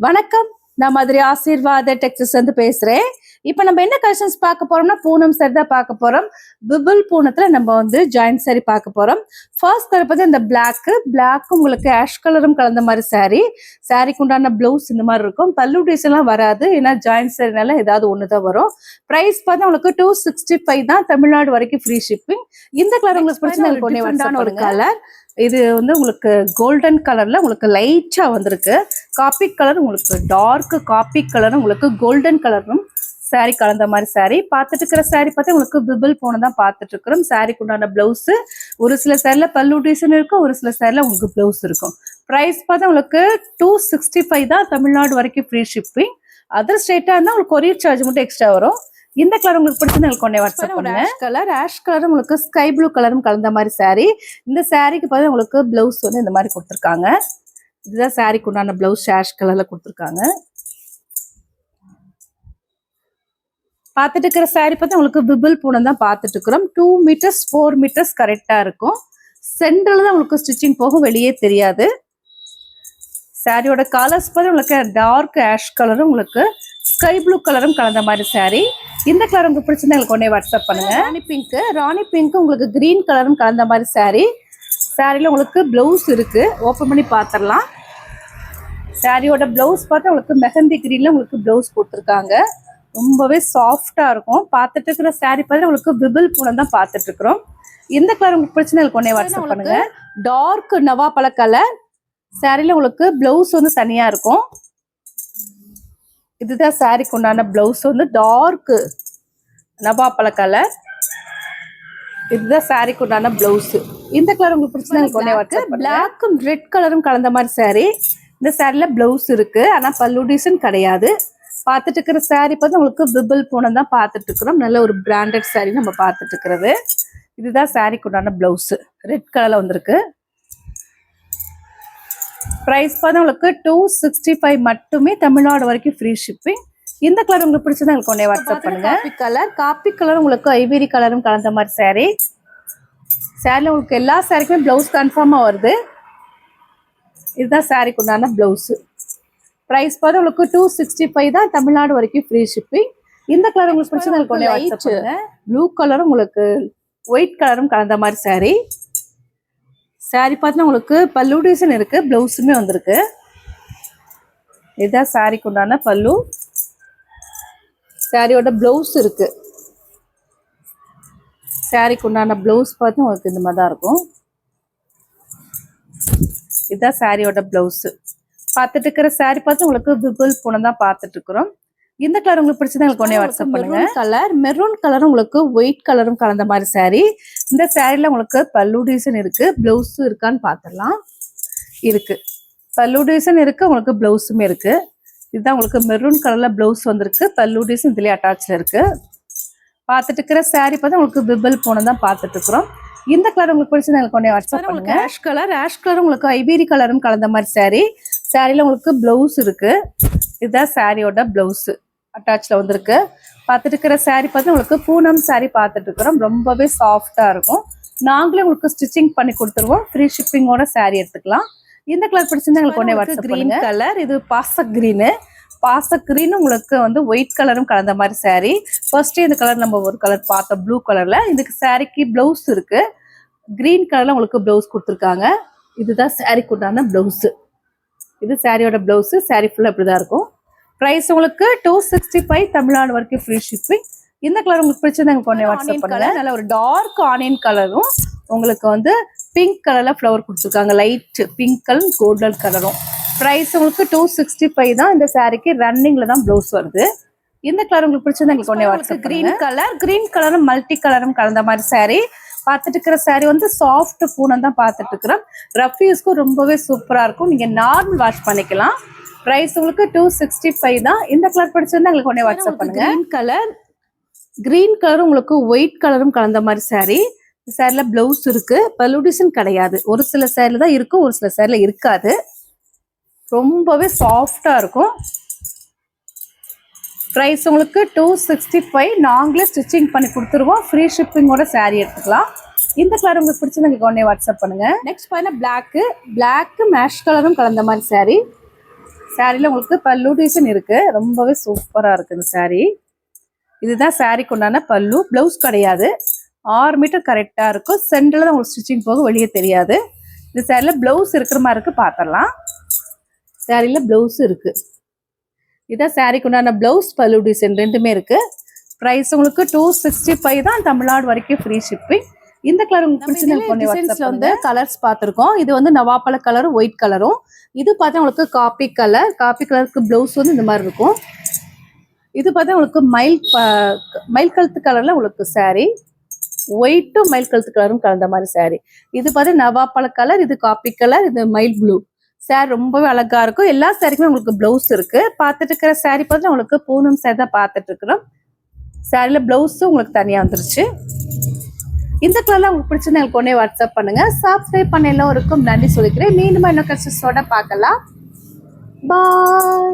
வணக்கம். நான் மதுரை ஆசீர்வாத டெக்ஸஸ் வந்து பேசுறேன். இப்போ நம்ம என்ன கலெக்ஷன்ஸ் பார்க்க போறோம்னா பூனம் சரி தான் பார்க்க போறோம். பிபிள் பூனத்துல நம்ம வந்து ஜாயிண்ட் saree பார்க்க போறோம். ஃபர்ஸ்ட் தரப்பது இந்த பிளாக் பிளாக் உங்களுக்கு ஆஷ் கலரும் கலந்த மாதிரி saree சாரிக்கு உண்டான பிளவுஸ் இந்த மாதிரி இருக்கும். பல்லு டிஸ் எல்லாம் வராது ஏன்னா ஜாயிண்ட் சாரினால ஏதாவது ஒன்று தான் வரும். ப்ரைஸ் பார்த்தா உங்களுக்கு டூ சிக்ஸ்டி ஃபைவ் தான் தமிழ்நாடு வரைக்கும் ஃப்ரீ ஷிப்பிங் இந்த கலர் உங்களுக்கு different-ஆன ஒரு கலர் இது வந்து உங்களுக்கு கோல்டன் கலர்ல உங்களுக்கு லைட்டா வந்திருக்கு. காப்பி கலர் உங்களுக்கு டார்க் காப்பி கலர் உங்களுக்கு கோல்டன் கலரும் saree கலந்த மாதிரி saree. பார்த்துட்டு இருக்கிற saree பார்த்தா உங்களுக்கு பிபிள் போன தான் பார்த்துட்டு இருக்கிறோம். சாரிக்கு உண்டான பிளவுஸ் ஒரு சில சேரில் பல்லு டிசைன் இருக்கும் ஒரு சில சேரில் உங்களுக்கு பிளவுஸ் இருக்கும். ப்ரைஸ் பார்த்தா உங்களுக்கு டூ சிக்ஸ்டி ஃபைவ் தான் தமிழ்நாடு வரைக்கும் ஃப்ரீ ஷிப்பிங் அதர் ஸ்டேட்டாக இருந்தால் உங்களுக்கு கொரியர் சார்ஜ் மட்டும் எக்ஸ்ட்ரா வரும். இந்த கலர் உங்களுக்கு எனக்கு கொண்டே வாட்ஸ்அப் ஆஷ் கலர் ஆஷ் கலரும் உங்களுக்கு ஸ்கை ப்ளூ கலரும் கலந்த மாதிரி saree. இந்த சாரீக்கு பார்த்தா உங்களுக்கு பிளவுஸ் வந்து இந்த மாதிரி கொடுத்துருக்காங்க. இதுதான் சாரிக்கு உண்டான பிளவுஸ் ஆஷ் கலர்ல கொடுத்துருக்காங்க. பார்த்துட்டு இருக்கிற சாரி பார்த்தா உங்களுக்கு பிபிள் பூனம் தான் பார்த்துட்டு இருக்கிறோம் டூ மீட்டர்ஸ் ஃபோர் மீட்டர்ஸ் கரெக்டாக இருக்கும். சென்டரில் தான் உங்களுக்கு ஸ்டிச்சிங் போகும் வெளியே தெரியாது. சாரியோட கலர்ஸ் பார்த்து உங்களுக்கு டார்க் ஆஷ் கலரும் உங்களுக்கு ஸ்கை ப்ளூ கலரும் கலந்த மாதிரி சாரி இந்த கலர் உங்களுக்கு பிடிச்சிருந்தா எங்களுக்கு உடனே வாட்ஸ்அப் பண்ணுங்க. ராணி பிங்க்கு ராணி பிங்க்கு உங்களுக்கு கிரீன் கலரும் கலந்த மாதிரி சாரி சாரியில் உங்களுக்கு ப்ளவுஸ் இருக்குது ஓப்பன் பண்ணி பார்த்துடலாம். சாரியோட ப்ளவுஸ் பார்த்தா உங்களுக்கு மெஹந்தி க்ரீனில் உங்களுக்கு ப்ளவுஸ் கொடுத்துருக்காங்க. ரொம்பவே சாஃப்டா இருக்கும். பார்த்துட்டு இருக்கிற saree பார்த்து உங்களுக்கு பிபிள் பூனம் தான் பார்த்துட்டு இருக்கிறோம் இந்த கலர் உங்களுக்கு பிடிச்சிருந்தா எனக்கு உடனே வாட்ஸ்அப் பண்ணுங்க. டார்க் நவா பழ கலர் சாரியில் உங்களுக்கு பிளவுஸ் வந்து தனியா இருக்கும். இதுதான் சாரிக்கு உண்டான பிளவுஸ் வந்து டார்க் நவாப்பழ கலர் இதுதான் சாரிக்கு உண்டான பிளவுஸ் இந்த கலர் உங்களுக்கு பிடிச்சா எனக்கு உடனே வாட்ஸ்அப் பிளாக்கும் ரெட் கலரும் கலந்த மாதிரி saree. இந்த சாரில பிளவுஸ் இருக்கு. ஆனா பல்லு டிசைன் கிடையாது. பார்த்துட்டு இருக்கிற saree பார்த்து உங்களுக்கு பிபிள் பூனம் தான் பார்த்துட்டு இருக்கிறோம் நல்ல ஒரு பிராண்டட் saree நம்ம பார்த்துட்டு இருக்கிறது இதுதான் சாரிக்கு உண்டான பிளவுஸ் ரெட் கலர்ல வந்திருக்கு. ப்ரைஸ் பார்த்தா உங்களுக்கு டூ சிக்ஸ்டி ஃபைவ் மட்டுமே தமிழ்நாடு வரைக்கும் ஃப்ரீ ஷிப்பிங் இந்த கலர் உங்களுக்கு பிடிச்சதா உங்களுக்கு ஒன்னே வாட்ஸ்அப் பண்ணுங்க. காப்பி கலர் காப்பி கலர் உங்களுக்கு ஐவேரி கலரும் கலந்த மாதிரி saree. சாரியில் உங்களுக்கு எல்லா சாரிக்குமே ப்ளவுஸ் கன்ஃபார்மாக வருது. இதுதான் சாரிக்கு உண்டான ப்ளவுஸு ப்ரைஸ் பார்த்தா உங்களுக்கு டூ சிக்ஸ்டி ஃபைவ் தான் தமிழ்நாடு வரைக்கும் ஃப்ரீ ஷிப்பிங் இந்த கலர் உங்களுக்கு பிடிச்சது ஒன்றே வாட்ஸ்அப் ப்ளூ கலரும் உங்களுக்கு ஒயிட் கலரும் கலந்த மாதிரி saree. Saree பார்த்தா உங்களுக்கு பல்லு டிசைன் இருக்கு பிளவுஸுமே வந்திருக்கு. இதுதான் சாரிக்கு உண்டான பல்லு. சாரியோட பிளவுஸ் இருக்கு. சாரிக்கு உண்டான பிளவுஸ் பார்த்து உங்களுக்கு இந்த மாதிரி தான் இருக்கும். இதுதான் சாரியோட பிளவுஸ் பார்த்துட்டு இருக்கிற saree பார்த்து உங்களுக்கு பிபிள் பூனம் தான் பார்த்துட்டு இருக்கிறோம் இந்த கலர் உங்களுக்கு பிடிச்சதா உங்களுக்கு ஒன்னே வாட்ஸ்அப் பண்ணுங்க. கலர் மெரூன் கலரும் உங்களுக்கு ஒயிட் கலரும் கலந்த மாதிரி saree. இந்த சாரில உங்களுக்கு பல்லு டிசைன் இருக்கு. பிளவுஸும் இருக்கான்னு பார்த்துடலாம். இருக்கு. பல்லு டிசைன் இருக்கு உங்களுக்கு பிளவுஸுமே இருக்கு. இதுதான் உங்களுக்கு மெரூன் கலர்ல பிளவுஸ் வந்திருக்கு. பல்லு டிசைன் இதுலயே அட்டாச்ல இருக்கு. பார்த்துட்டு இருக்கிற saree பார்த்து உங்களுக்கு பிபிள் பூனம் தான் பார்த்துட்டு இருக்கிறோம் இந்த கலர் உங்களுக்கு பிடிச்சது எனக்கு ஒன்னே வாட்ஸ்அப் பண்ணுங்க. ஆஷ் கலர் ஆஷ் கலர் உங்களுக்கு ஐவேரி கலரும் கலந்த மாதிரி saree. சாரில உங்களுக்கு பிளவுஸ் இருக்கு. இதுதான் சாரியோட பிளவுஸ் அட்டாச்ல வந்திருக்கு. பார்த்துட்டு இருக்கிற saree பார்த்து உங்களுக்கு பூனம் saree பார்த்துட்டு இருக்கிறோம். ரொம்பவே சாஃப்டா இருக்கும். நாங்களே உங்களுக்கு ஸ்டிச்சிங் பண்ணி கொடுத்துருவோம். ஃப்ரீ ஷிப்பிங்கோட saree எடுத்துக்கலாம். இந்த கலர் பிடிச்சிருந்தா உங்களுக்கு ஒன்னே வாட்ஸ்அப் கிரீன் கலர் இது பாச கிரீனு பாச கிரீன் உங்களுக்கு வந்து ஒயிட் கலரும் கலந்த மாதிரி saree. ஃபர்ஸ்டே இந்த கலர் நம்ம ஒரு கலர் பார்த்தோம் ப்ளூ கலர்ல இதுக்கு சாரிக்கு பிளவுஸ் இருக்கு. கிரீன் கலர்ல உங்களுக்கு பிளவுஸ் கொடுத்துருக்காங்க. இதுதான் சாரிக்கு உண்டான பிளவுஸ் இது சாரியோட பிளவுஸ் சாரி ஃபுல்லாக இப்படி தான் இருக்கும். ப்ரைஸ் உங்களுக்கு டூ சிக்ஸ்டி ஃபைவ் தமிழ்நாடு வரைக்கும் ஃப்ரீ ஷிப்பிங் இந்த கலர் உங்களுக்கு பிடிச்சது எங்க பொண்ணை வாட்ஸ்அப் பண்ணுங்க. நல்ல ஒரு டார்க் ஆனியன் கலரும் உங்களுக்கு வந்து பிங்க் கலர்ல ஃப்ளவர் கொடுத்துருக்காங்க. லைட் பிங்க் கலர் கோல்டன் கலரும் ப்ரைஸ் உங்களுக்கு டூ சிக்ஸ்டி ஃபைவ் தான். இந்த சாரிக்கு ரன்னிங்ல தான் ப்ளவுஸ் வருது. இந்த கலர் உங்களுக்கு பிடிச்சது எங்களுக்கு பொண்ணை வாட்ஸ்அப் கிரீன் கலர் கிரீன் கலரும் மல்டி கலரும் கலந்த மாதிரி saree. பார்த்துட்டு இருக்கிற saree வந்து சாஃப்ட் பூனம் தான் பார்த்துட்டு இருக்கிறோம் ரஃப் யூஸ்க்கும் ரொம்பவே சூப்பரா இருக்கும். நீங்க நார்மல் வாஷ் பண்ணிக்கலாம். ப்ரைஸ் உங்களுக்கு டூ சிக்ஸ்டி ஃபைவ் தான். இந்த கலர் பிடிச்சிருந்தா உங்களுக்கு உடனே வாட்ஸ்அப் பண்ணுங்க. கிரீன் கலர் கிரீன் கலரும் உங்களுக்கு ஒயிட் கலரும் கலந்த மாதிரி saree. சாரில பிளவுஸ் இருக்கு. பல்லு டிசைன் கிடையாது. ஒரு சில சேரில் தான் இருக்கும் ஒரு சில சேரில் இருக்காது. ரொம்பவே சாஃப்டா இருக்கும். ப்ரைஸ் உங்களுக்கு டூ சிக்ஸ்டி ஃபைவ் நாங்களே ஸ்டிச்சிங் பண்ணி கொடுத்துருவோம். ஃப்ரீ ஷிப்பிங்கோட சாரீ எடுத்துக்கலாம். இந்த கலர் உங்களுக்கு பிடிச்சது நீங்கள் உடனே வாட்ஸ்அப் பண்ணுங்கள் நெக்ஸ்ட் பார்த்தீங்கன்னா பிளாக்கு பிளாக்கு மேஷ் கலரும் கலந்த மாதிரி சாரீ சாரியில் உங்களுக்கு பல்லு டிசைன் இருக்குது ரொம்பவே சூப்பராக இருக்குது இந்த சாரீ இதுதான் சாரீக்கு உண்டான பல்லு. ப்ளவுஸ் கிடையாது. ஆறு மீட்டர் கரெக்டாக இருக்கும். சென்டரில் தான் உங்களுக்கு ஸ்டிச்சிங் போக வெளியே தெரியாது. இந்த சாரியில் ப்ளவுஸ் இருக்கிற மாதிரி இருக்குது பார்த்துடலாம். சாரியில் ப்ளவுஸ் இருக்குது இதான் சாரிக்கு உண்டான ப்ளவுஸ் பல்லு டிசைன் ரெண்டுமே இருக்கு. ப்ரைஸ் உங்களுக்கு டூ சிக்ஸ்டி ஃபைவ் தான் தமிழ்நாடு வரைக்கும் ஃப்ரீ ஷிப்பிங் இந்த கலர் உங்களுக்கு வந்து கலர்ஸ் பார்த்துருக்கோம். இது வந்து நவாப்பழ கலரும் ஒயிட் கலரும் இது பார்த்தா உங்களுக்கு காப்பி கலர் காப்பி கலருக்கு ப்ளவுஸ் வந்து இந்த மாதிரி இருக்கும். இது பார்த்தா உங்களுக்கு மயில் மயில் கழுத்து கலர்ல உங்களுக்கு saree. ஒயிட்டும் மயில் கழுத்து கலரும் கலந்த மாதிரி saree. இது பார்த்தா நவாப்பழ கலர் இது காப்பி கலர் இது மயில் ப்ளூ saree ரொம்பவே அழகா இருக்கும். எல்லா சாரிக்குமே உங்களுக்கு ப்ளவுஸ் இருக்கு. பார்த்துட்டு இருக்கிற சாரி பார்த்து உங்களுக்கு பூனம் saree தான் பார்த்துட்டு இருக்கிறோம். சாரியில் ப்ளவுஸும் உங்களுக்கு தனியாக வந்துருச்சு. இந்த கலர்லாம் உங்களுக்கு பிடிச்சிருந்தா எனக்கு உடனே வாட்ஸ்அப் பண்ணுங்க. சப்ஸ்கிரைப் பண்ண எல்லோருக்கும் நன்றி சொல்லிக்கிறேன். மீண்டும் இன்னும் கஷ்டத்தோட பார்க்கலாம். பாய்